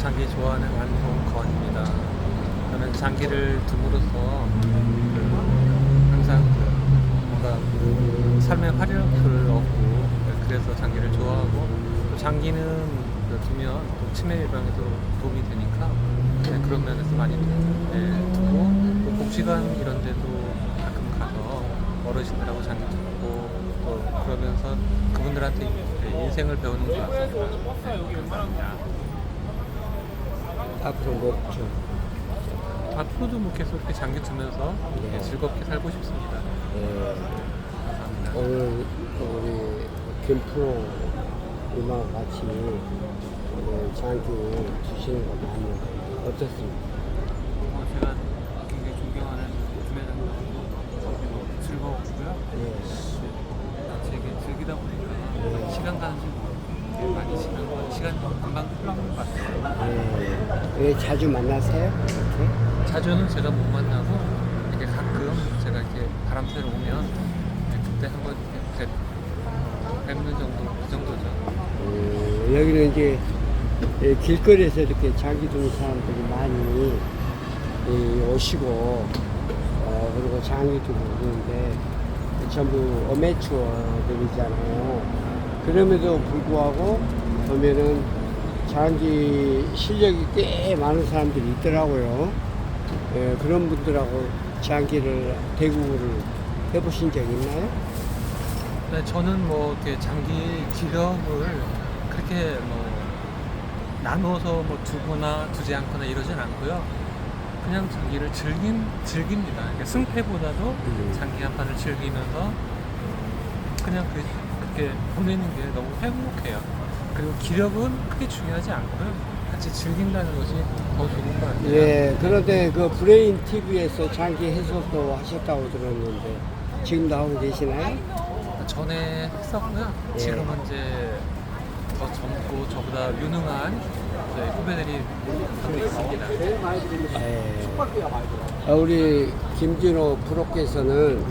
장기 좋아하는 안동건입니다. 저는 장기를 둠으로써 그 항상 그 뭔가 그 삶의 활력을 얻고 그래서 장기를 좋아하고 또 장기는 그 두면 또 치매 예방에도 도움이 되니까 네, 그런 면에서 많이 네, 두고 또 복지관 이런 데도 가끔 가서 어르신들하고 장기 듣고 또 그러면서 그분들한테 네, 인생을 배우는 것 같습니다. 네. 앞으로 목표. 앞으로도 뭐 계속 이렇게 장기 두면서 네. 예, 즐겁게 살고 싶습니다. 예, 감사합니다. 오늘 우리 김프로 이만 같이 오늘 장기 주시는 거 많이 어떻습니까? 어, 제가 굉장히 존경하는 시간 금방 흘러간 것 같아요. 예. 예, 자주 만나세요? 이렇게? 자주는 제가 못 만나고 이렇게 가끔 제가 이렇게 바람 쐬러 오면 네, 그때 한번 이렇게 뵙- 뵙는 정도 그 정도죠. 음, 여기는 이제 예, 길거리에서 이렇게 장기 두는 사람들이 많이 예, 오시고 어, 그리고 두고 그러는데 전부 어메추어들이잖아요. 그럼에도 불구하고 보면은 장기 실력이 꽤 많은 사람들이 있더라고요. 예, 그런 분들하고 장기를 대구를 해보신 적 있나요? 네, 저는 뭐 이렇게 장기 기력을 그렇게 뭐 나눠서 뭐 두거나 두지 않거나 이러진 않고요. 그냥 장기를 즐긴 즐깁니다. 그러니까 승패보다도 음. 장기 한 판을 즐기면서 그냥 그, 그렇게 보내는 게 너무 행복해요. 그리고 기력은 크게 중요하지 않고요. 같이 즐긴다는 것이 더 좋은 것 같아요. 예, 그런데 그 브레인 TV에서 장기 해설도 하셨다고 들었는데 지금도 하고 계시나요? 전에 했었고요. 예. 지금은 이제 더 젊고 저보다 유능한 저희 후배들이 하고 있습니다. 예. 아, 우리 김진호 프로께서는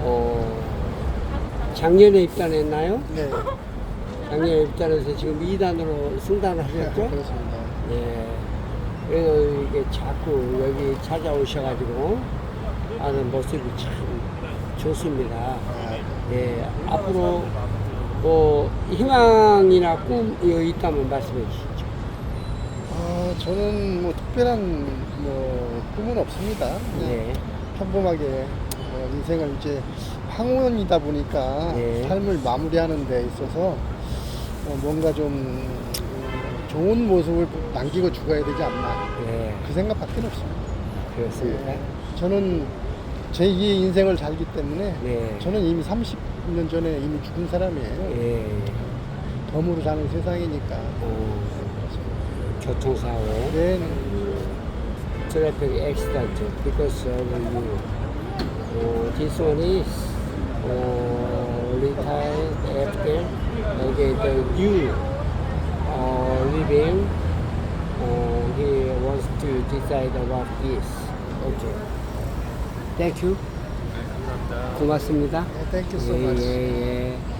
어, 작년에 입단했나요? 네, 작년에 입단해서 지금 2단으로 승단하셨죠? 그렇습니다. 예. 그래서 이게 자꾸 여기 찾아오셔가지고 하는 모습이 참 좋습니다. 예. 앞으로 뭐 희망이나 꿈이 있다면 말씀해 주시죠. 아, 저는 뭐 특별한 뭐 꿈은 없습니다. 그냥 예. 평범하게 뭐 인생을 이제 황혼이다 보니까 예. 삶을 마무리하는 데 있어서 어, 뭔가 좀 음, 좋은 모습을 남기고 죽어야 되지 않나 예. 그 생각밖에 없습니다. 그렇습니다. 저는 제 2의 인생을 살기 때문에 네. 저는 이미 30년 전에 이미 죽은 사람이에요. 예. 덤으로 사는 세상이니까. 어, 교통사고, 네, traffic accident because of you. Uh, this one is uh, retired after okay, the new uh, living. Uh, he wants to decide about this. Okay. Thank you. 네, 감사합니다. 고맙습니다. 네, thank you so 예, much. 예, 예.